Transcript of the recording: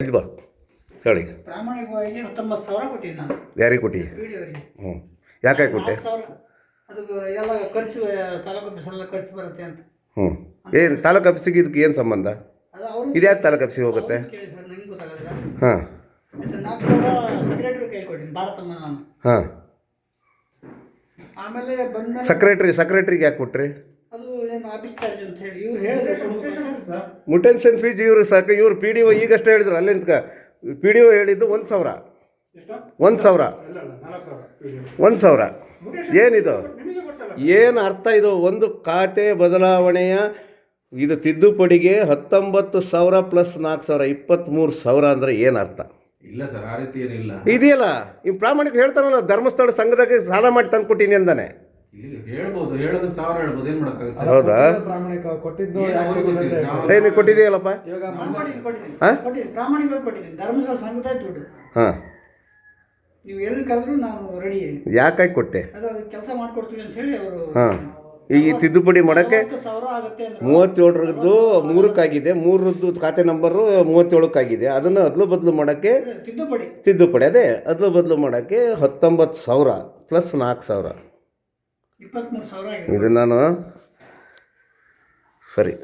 ಇದು ಬಾ ಹೇಳಿ. ಪ್ರಾಮಾಣಿಕವಾಗಿ ಹತ್ತೊಂಬತ್ತು ಸಾವಿರ ನಾನು. ಯಾರಿಗೆ ಕೊಟ್ಟಿ? ಹ್ಞೂ ಯಾಕೆ ಕೊಟ್ಟೆ? ಸಾವಿರ. ಅದು ಎಲ್ಲ ಖರ್ಚು ತಾಲೂಕು ಆಫೀಸೆಲ್ಲ ಖರ್ಚು ಬರುತ್ತೆ ಅಂತ. ಹ್ಞೂ ಏನು ತಾಲೂಕು ಆಫೀಸಿಗೆ ಇದಕ್ಕೆ ಏನು ಸಂಬಂಧ? ಅದು ಅವ್ರು ಇದು ಯಾಕೆ ತಾಲೂಕು ಆಫೀಸಿಗೆ ಹೋಗುತ್ತೆ? ಕೇಳಿ ಸರ್ ನಂಗೆ ಗೊತ್ತಾಗೋದಿಲ್ಲ ಹಾಂ. ಆಯ್ತು ನಾಲ್ಕು ಸಾವಿರ ಸೆಕ್ರೆಟರಿ ಕೈ ಕೊಟ್ಟಿನಿ ಭಾರತಮ್ಮ ನಾನು. ಹಾಂ. ಆಮೇಲೆ ಸೆಕ್ರೆಟ್ರಿ ಸೆಕ್ರೆಟ್ರಿಗೆ ಯಾಕೆ ಕೊಟ್ರಿ? ಅದು ಏನು ಆಫೀಸ್ ಅಂತ ಹೇಳಿ. ಇವ್ರು ಹೇಳಿದ್ರು ಮುಟೆನ್ಷನ್ ಫೀಸ್ ಇವರು ಸಾಕು. ಇವರು ಪಿ ಡಿ ಒ ಈಗಷ್ಟೇ ಹೇಳಿದ್ರು. ಅಲ್ಲಿಂದ ಪಿ ಡಿ ಒ ಹೇಳಿದ್ದು ಒಂದು ಸಾವಿರ. ಒಂದು ಸಾವಿರ. ಒಂದು ಸಾವಿರ. ಏನಿದು? ಏನು ಅರ್ಥ ಇದು? ಒಂದು ಖಾತೆ ಬದಲಾವಣೆಯ ಇದು ತಿದ್ದುಪಡಿಗೆ ಹತ್ತೊಂಬತ್ತು ಸಾವಿರ ಪ್ಲಸ್ ನಾಲ್ಕು ಸಾವಿರ ಇಪ್ಪತ್ತ್ಮೂರು ಸಾವಿರ ಅಂದರೆ ಏನು ಅರ್ಥ? ಇಲ್ಲ ಸರ್ ಆ ರೀತಿ ಏನಿಲ್ಲ. ಇದೆಯಲ್ಲ? ಈ ಪ್ರಾಮಾಣಿಕ ಹೇಳ್ತಾನಲ್ಲ ಧರ್ಮಸ್ಥಳ ಸಂಘದಾಗ ಸಾಲ ಮಾಡಿ ತಂದು ಕೊಟ್ಟಿನಿ ಅಂದಾನೆ. ಇಲ್ಲಿ ಹೇಳ್ಬೋದು ಹೇಳೋದಕ್ಕೆ ಸಾವಿರ ಹೇಳ್ಬೋದು ಏನ್ ಮಾಡಕ್ಕಾಗುತ್ತೆ? ಹೌದಾ? ಪ್ರಾಮಾಣಿಕ ಕೊಟ್ಟಿದ್ದು ಏನು ಅವ್ರಿಗೆ ಗೊತ್ತಿದೆ ನಾವು ಏ ನೀವು ಕೊಟ್ಟಿದೆಯಲ್ಲಪ್ಪ ಇವಾಗ ನಾನು ಕೊಟ್ಟಿದ್ದೀನಿ ಕೊಟ್ಟಿದ್ದೀನಿ ಹಾ? ಕೊಟ್ಟಿದ್ದೀನಿ ಪ್ರಾಮಾಣಿಕವಾಗಿ ಕೊಟ್ಟಿದ್ದೀನಿ ಧರ್ಮಸ್ಥಳ ಸಂಘದ ದುಡ್ಡು. ಹಾಂ. ನೀವು ಎಲ್ಲಿ ಕರೆದ್ರು ನಾನು ರೆಡಿ ಯಾಕಾಗಿ ಕೊಟ್ಟೆ? ಅದು ಅದು ಕೆಲಸ ಮಾಡ್ಕೊಡ್ತೀವಿ ಅಂತ ಹೇಳಿ ಅವರು ಹಾಂ. ಈಗ ಈ ತಿದ್ದುಪಡಿ ಮಾಡಕ್ಕೆ ನಲವತ್ತು ಸಾವಿರ ಆಗುತ್ತೆ ಅಂದ್ರೆ. ಮೂವತ್ತೇಳರದ್ದು ಮೂರಕ್ಕಾಗಿದೆ. ಮೂರರದ್ದು ಖಾತೆ ನಂಬರು ಮೂವತ್ತೇಳಕ್ಕಾಗಿದೆ. ಅದನ್ನು ಅದಲು ಬದಲು ಮಾಡೋಕ್ಕೆ ತಿದ್ದುಪಡಿ. ತಿದ್ದುಪಡಿ ಅದೇ ಅದಲು ಬದಲು ಮಾಡೋಕ್ಕೆ ಹತ್ತೊಂಬತ್ತು ಸಾವಿರ ಪ್ಲಸ್ ನಾಲ್ಕು ಸಾವಿರ. ಇಪ್ಪತ್ತ್ಮೂರು ಇದು ನಾನು ಸರಿ.